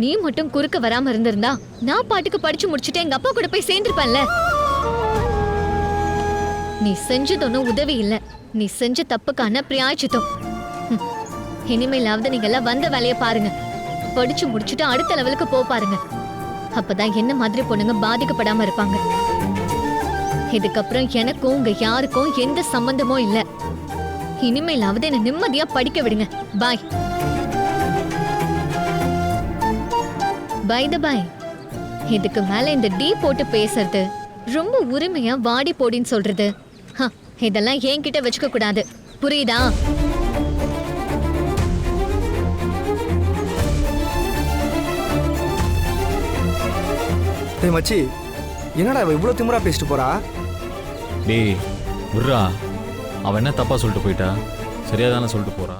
நீ மட்டும் குறுக்க வராம இருந்திருந்தா நான் பாட்டுக்கு படிச்சு முடிச்சுட்டு எங்க அப்பா கூட போய் சேர்ந்திருப்பேன்ல. நீ செஞ்சது ஒன்றும் உதவி இல்ல. நீ செஞ்ச தப்புக்கான பிரியாச்சித்தம். இனிமேலாவது நீங்க எல்லாம் வந்த வேலையை பாருங்க. படிச்சு முடிச்சுட்டு அடுத்த லெவலுக்கு போ பாருங்க. அப்பதான் என்ன மாதிரி பொண்ணுங்க பாதிக்கப்படாம இருப்பாங்க. இதுக்கப்புறம் எனக்கும் உங்க யாருக்கும் எந்த சம்பந்தமும் இல்லை. இனிமேலாவது என்ன நிம்மதியா படிக்க விடுங்க. பாய் பை த பாய் இதுக்கு மேல இந்த டீ போட்டு பேசுறது ரொம்ப உரிமையா வாடி போடின்னு சொல்றது. ஹ, இதெல்லாம் என்கிட்ட வச்சுக்க கூடாது. புரியுதா? டேய் மச்சி என்னடா இவ இவ்வளோ திமிரா பேசிட்டு போறா? டேய் விட்றா. அவன் என்ன தப்பா சொல்லிட்டு போயிட்டா? சரியா தானே சொல்லிட்டு போறா?